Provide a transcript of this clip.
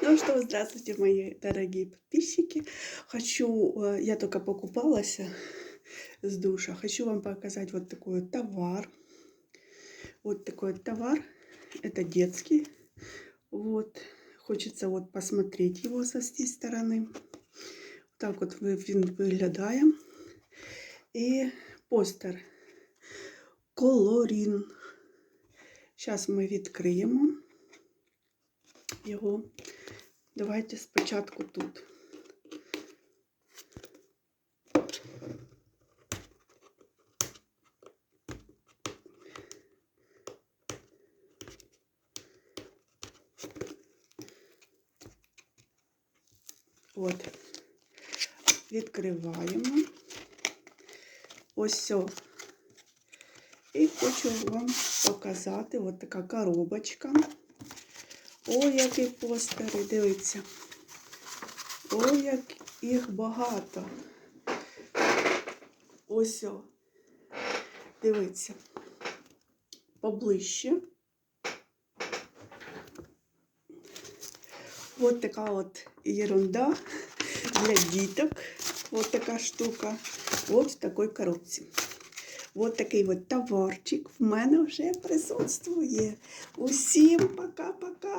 Ну что, здравствуйте, мои дорогие подписчики. Хочу, э, я только покупалась э, с душа. Хочу вам показать вот такой вот товар. Вот такой вот товар. Это детский. Вот. Хочется вот посмотреть его со этой стороны. Так вот ви- він виглядає. І постер. Колорін. Зараз ми відкриємо Його. Давайте спочатку тут. От. Відкриваємо. Ось. І хочу вам показати от така коробочка. Ой, які постери, дивіться. Ой, як їх багато. Ось. о. Дивіться. Поближче. От така от ерунда для діток. От така штука. От в такій коробці. От такий от товарчик в мене вже присутствує. Усім пока-пока.